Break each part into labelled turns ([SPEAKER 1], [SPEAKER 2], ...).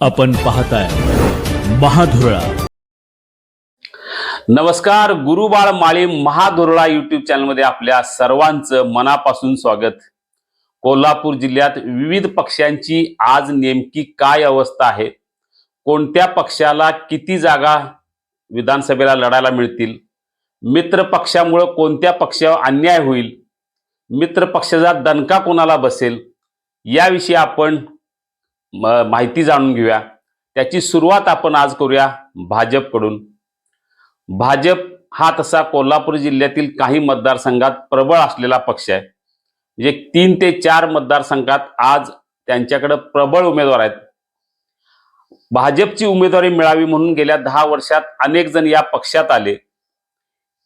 [SPEAKER 1] आपण पाहताय महाधुरळा.
[SPEAKER 2] नमस्कार गुरुबाळ माळी महाधुरळा युट्यूब चॅनलमध्ये आपल्या सर्वांचं मनापासून स्वागत. कोल्हापूर जिल्ह्यात विविध पक्षांची आज नेमकी काय अवस्था आहे? कोणत्या पक्षाला किती जागा विधानसभेला लढायला मिळतील? मित्र पक्षामुळं कोणत्या पक्षावर अन्याय होईल? मित्र पक्षाचा दणका कोणाला बसेल? याविषयी आपण माहिती जाणून घेऊया. त्याची सुरुवात आपण आज करूया भाजपकडून. भाजप हा तसा कोल्हापूर जिल्ह्यातील काही मतदारसंघात प्रबळ असलेला पक्ष आहे. म्हणजे तीन ते चार मतदारसंघात आज त्यांच्याकडे प्रबळ उमेदवार आहेत. भाजपची उमेदवारी मिळावी म्हणून गेल्या दहा वर्षात अनेक जण या पक्षात आले.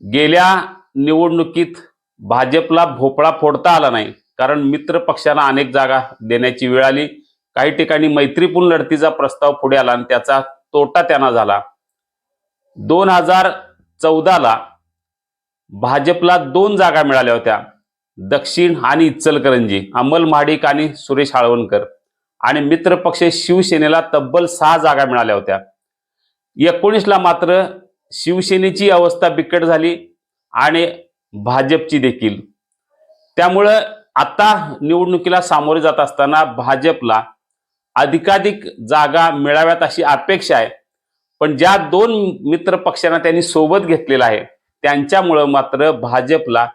[SPEAKER 2] गेल्या निवडणुकीत भाजपला भोपळा फोडता आला नाही कारण मित्र पक्षांना अनेक जागा देण्याची वेळ आली. काही ठिकाणी मैत्रीपूर्ण लढतीचा प्रस्ताव पुढे आला आणि त्याचा तोटा त्यांना झाला. दोन हजार चौदाला भाजपला दोन जागा मिळाल्या होत्या. दक्षिण आणि इचलकरंजी अमल महाडिक आणि सुरेश हाळवणकर. आणि मित्रपक्ष शिवसेनेला तब्बल सहा जागा मिळाल्या होत्या. एकोणीसला मात्र शिवसेनेची अवस्था बिकट झाली आणि भाजपची देखील. त्यामुळं आता निवडणुकीला सामोरे जात असताना भाजपला अधिकाधिक जागा मिळाव्यात अशी अपेक्षा आहे. पण ज्या दोन मित्र पक्षांना त्यांनी सोबत घेतलेला आहे त्यांच्यामुळं मात्र भाजपला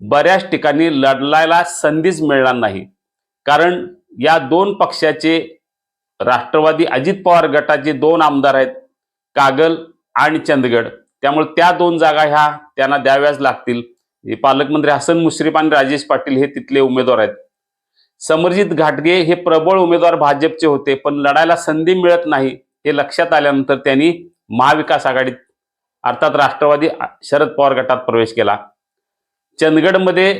[SPEAKER 2] बऱ्याच ठिकाणी लढलायला संधीच मिळणार नाही. कारण या दोन पक्षाचे राष्ट्रवादी अजित पवार गटाचे दोन आमदार आहेत कागल आणि चंदगड. त्यामुळे त्या दोन जागा ह्या त्यांना द्याव्याच लागतील. पालकमंत्री हसन मुश्रीफ आणि राजेश पाटील हे तिथले उमेदवार आहेत. समरजित घाटगे हे प्रबळ उमेदवार भाजपचे होते पण लढायला संधी मिळत नाही हे लक्षात आल्यानंतर त्यांनी महाविकास आघाडीत अर्थात राष्ट्रवादी शरद पवार गटात प्रवेश केला. चंदगडमध्ये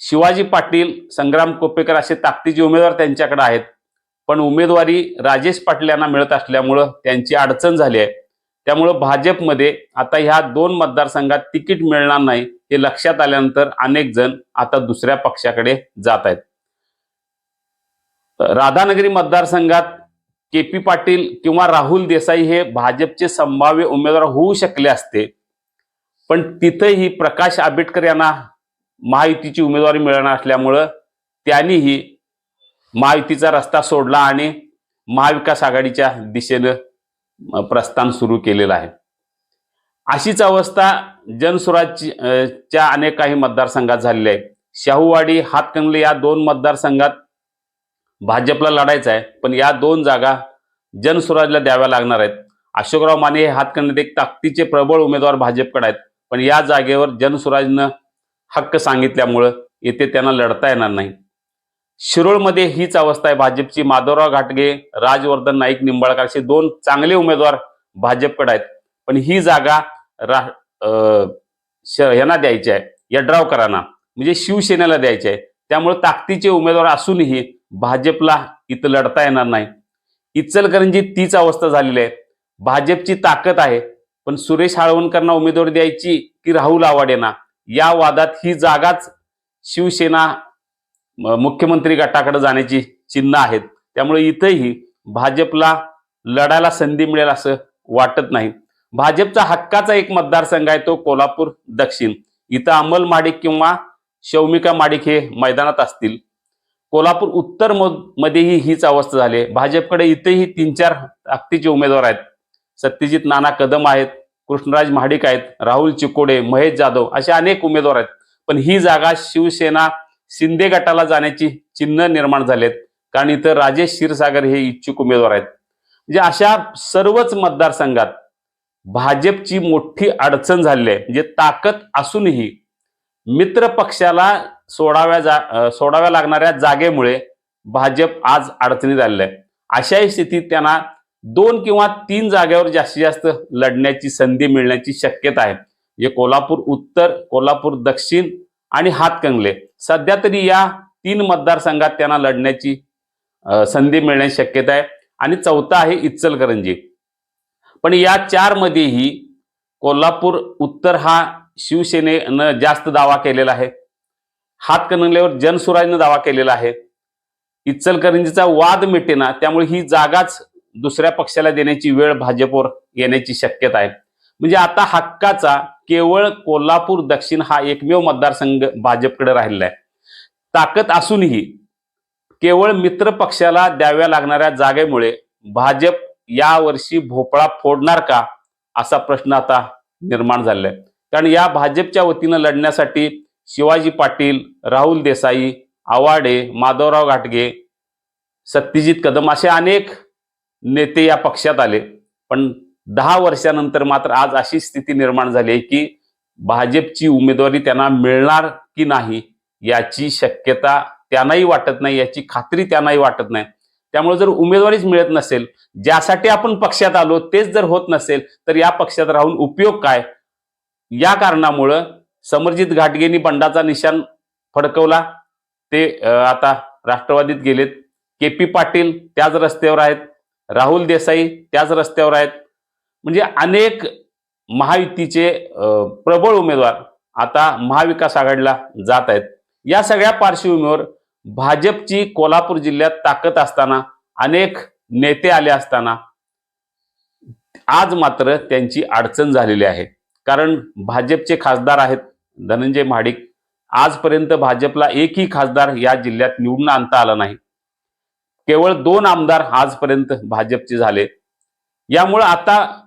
[SPEAKER 2] शिवाजी पाटील संग्राम कोपेकर असे ताकदीचे उमेदवार त्यांच्याकडे आहेत पण उमेदवारी राजेश पाटील यांना मिळत असल्यामुळं त्यांची अडचण झाली आहे. त्यामुळं भाजपमध्ये आता ह्या दोन मतदारसंघात तिकीट मिळणार नाही हे लक्षात आल्यानंतर अनेक जण आता दुसऱ्या पक्षाकडे जात आहेत. राधानगरी मतदारसंघात के पी पाटील किंवा राहुल देसाई हे भाजपचे संभाव्य उमेदवार होऊ शकले असते. पण तिथेही प्रकाश आंबेडकर यांना महायुतीची उमेदवारी मिळणार असल्यामुळं त्यांनीही महायुतीचा रस्ता सोडला आणि महाविकास आघाडीच्या दिशेनं प्रस्थान सुरू केलेलं आहे. अशीच अवस्था जनसुराज च्या अनेक काही मतदारसंघात झालेली आहे. शाहूवाडी हातकंगले या दोन मतदारसंघात भाजपला लढायचं आहे पण या दोन जागा जनस्वराजला द्याव्या लागणार आहेत. अशोकराव माने हे हातकणलेत एक ताकदीचे प्रबळ उमेदवार भाजपकडे आहेत पण या जागेवर जनस्वराजनं हक्क सांगितल्यामुळं येथे त्यांना लढता येणार नाही. शिरोळमध्ये हीच अवस्था आहे. भाजपची माधवराव घाटगे राजवर्धन नाईक निंबाळकर असे दोन चांगले उमेदवार भाजपकडे आहेत. पण ही जागा रा श- यांना द्यायची आहे यड्रावकरांना म्हणजे शिवसेनेला द्यायची आहे. त्यामुळे ताकदीचे उमेदवार असूनही भाजपला इथं लढता येणार नाही. इचलकरंजी तीच अवस्था झालेली आहे. भाजपची ताकद आहे पण सुरेश हाळवणकरांना उमेदवारी द्यायची की राहुल आवाडेंना या वादात ही जागाच शिवसेना मुख्यमंत्री गटाकडे जाण्याची चिन्ह आहेत. त्यामुळे इथंही भाजपला लढायला संधी मिळेल असं वाटत नाही. भाजपचा हक्काचा एक मतदारसंघ आहे तो कोल्हापूर दक्षिण. इथं अमल माडिक किंवा शौमिका माडिक हे मैदानात असतील. कोल्हापूर उत्तर म- मध्येही हीच अवस्था झाली आहे. भाजपकडे इथेही तीन चार ताकदीचे उमेदवार आहेत. सत्यजित नाना कदम आहेत कृष्णराज महाडिक आहेत राहुल चिकोडे महेश जाधव असे अनेक उमेदवार आहेत. पण ही जागा शिवसेना शिंदे गटाला जाण्याची चिन्ह निर्माण झालेत. कारण इथं राजेश क्षीरसागर हे इच्छुक उमेदवार आहेत. म्हणजे अशा सर्वच मतदारसंघात भाजपची मोठी अडचण झालेली आहे. म्हणजे ताकद असूनही मित्र पक्षाला सोडाव्या जा सोडाव्या लागणाऱ्या जागेमुळे भाजप आज अडचणीत आलेलं आहे. अशाही स्थितीत त्यांना दोन किंवा तीन जागेवर जास्तीत जास्त लढण्याची संधी मिळण्याची शक्यता आहे. जे कोल्हापूर उत्तर कोल्हापूर दक्षिण आणि हातकंगले सध्या तरी या तीन मतदारसंघात त्यांना लढण्याची संधी मिळण्याची शक्यता आहे. आणि चौथा आहे इचलकरंजी. पण या चारमध्येही कोल्हापूर उत्तर हा शिवसेनेनं जास्त दावा केलेला आहे. हातकणंगल्यावर जनसुराजनं दावा केलेला आहे. इचलकरंजीचा वाद मिटेना त्यामुळे ही जागाच दुसऱ्या पक्षाला देण्याची वेळ भाजपवर येण्याची शक्यता आहे. म्हणजे आता हक्काचा केवळ कोल्हापूर दक्षिण हा एकमेव मतदारसंघ भाजपकडे राहिलेला आहे. ताकद असूनही केवळ मित्र पक्षाला द्याव्या लागणाऱ्या जागेमुळे भाजप यावर्षी भोपळा फोडणार का असा प्रश्न आता निर्माण झालेला आहे. कारण या भाजपच्या वतीनं लढण्यासाठी शिवाजी पाटील राहुल देसाई आवाडे माधवराव घाटगे सत्यजित कदम असे अनेक नेते या पक्षात आले. पण दहा वर्षानंतर मात्र आज अशी स्थिती निर्माण झाली आहे की भाजपची उमेदवारी त्यांना मिळणार की नाही याची शक्यता त्यांनाही वाटत नाही याची खात्री त्यांनाही वाटत नाही. त्यामुळे जर उमेदवारीच मिळत नसेल ज्यासाठी आपण पक्षात आलो तेच जर होत नसेल तर या पक्षात राहून उपयोग काय? या कारणामुळं समरजित घाटगेंनी बंडाचा निशाण फडकवला. ते आता राष्ट्रवादीत गेलेत. के पी पाटील त्याच रस्त्यावर आहेत. राहुल देसाई त्याच रस्त्यावर आहेत. म्हणजे अनेक महायुतीचे प्रबळ उमेदवार आता महाविकास आघाडीला जात आहेत. या सगळ्या पार्श्वभूमीवर भाजपची कोल्हापूर जिल्ह्यात ताकद असताना अनेक नेते आले असताना आज मात्र त्यांची अडचण झालेली आहे. कारण भाजपचे खासदार आहेत धनंजय महाडिक आजपर्यंत भाजपला एकही खासदार या जिल्ह्यात निवडून आणता आला नाही. केवळ दोन आमदार आजपर्यंत भाजपचे झाले. यामुळे आता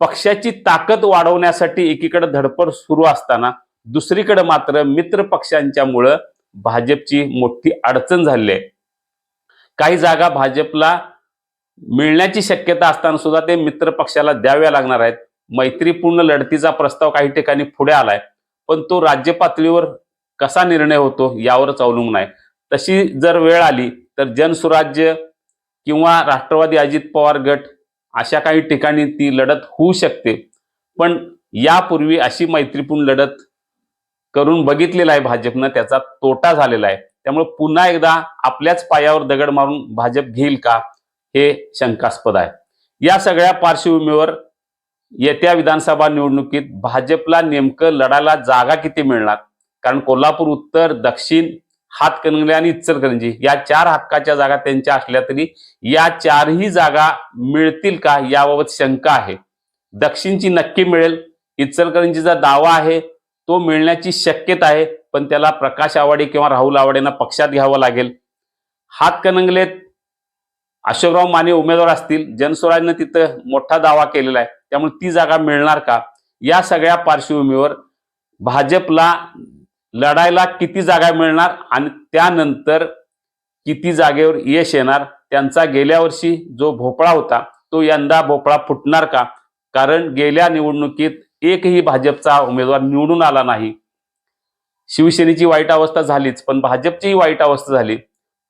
[SPEAKER 2] पक्षाची ताकद वाढवण्यासाठी एकीकडे धडपड सुरू असताना दुसरीकडे मात्र मित्र पक्षांच्यामुळं भाजपची मोठी अडचण झालेली आहे. काही जागा भाजपला मिळण्याची शक्यता असताना सुद्धा ते मित्र पक्षाला द्याव्या लागणार आहेत. मैत्रीपूर्ण लढतीचा प्रस्ताव काही ठिकाणी पुढे आलाय. पण तो राज्य पातळीवर कसा निर्णय होतो यावरच अवलंबून आहे. तशी जर वेळ आली तर जनसुराज्य किंवा राष्ट्रवादी अजित पवार गट अशा काही ठिकाणी ती लढत होऊ शकते. पण यापूर्वी अशी मैत्रीपूर्ण लढत करून बघितलेला आहे भाजपनं त्याचा तोटा झालेला आहे. त्यामुळे पुन्हा एकदा आपल्याच पायावर दगड मारून भाजप घेईल का हे शंकास्पद आहे. या सगळ्या पार्श्वभूमीवर येत्या विधानसभा निवडणुकीत भाजपला नेमकं लढायला जागा किती मिळणार? कारण कोल्हापूर उत्तर दक्षिण हातकणंगले आणि इचलकरंजी या चार हक्काच्या जागा त्यांच्या असल्या तरी या चारही जागा मिळतील का याबाबत शंका आहे. दक्षिणची नक्की मिळेल इचलकरंजीचा दावा आहे तो मिळण्याची शक्यता आहे पण त्याला प्रकाश आवाडे किंवा राहुल आवाडेंना पक्षात घ्यावं लागेल. हातकणंगलेत अशोकराव माने उमेदवार असतील जनस्वराजनं तिथं मोठा दावा केलेला आहे. त्यामुळे ती जागा मिळणार का? या सगळ्या पार्श्वभूमीवर भाजपला लढायला किती जागा मिळणार आणि त्यानंतर किती जागेवर यश येणार? त्यांचा गेल्या वर्षी जो भोपळा होता तो यंदा भोपळा फुटणार का? कारण गेल्या निवडणुकीत एकही भाजपचा उमेदवार निवडून आला नाही. शिवसेनेची वाईट अवस्था झालीच पण भाजपचीही वाईट अवस्था झाली.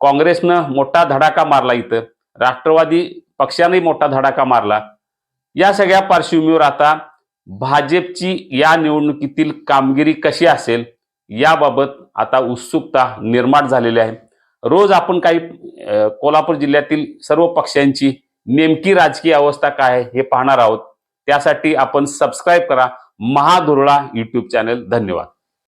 [SPEAKER 2] काँग्रेसनं मोठा धडाका मारला इथं. राष्ट्रवादी पक्षानेही मोठा धडाका मारला. या सगळ्या पार्श्वभूमीवर आता भाजपची या निवडणुकीतील कामगिरी कशी असेल याबाबत आता उत्सुकता निर्माण झालेली आहे. रोज आपण काही कोल्हापूर जिल्ह्यातील सर्व पक्षांची नेमकी राजकीय अवस्था काय आहे हे पाहणार आहोत. त्यासाठी आपण सबस्क्राईब करा. महाधुरळा यूट्यूब चॅनल धन्यवाद.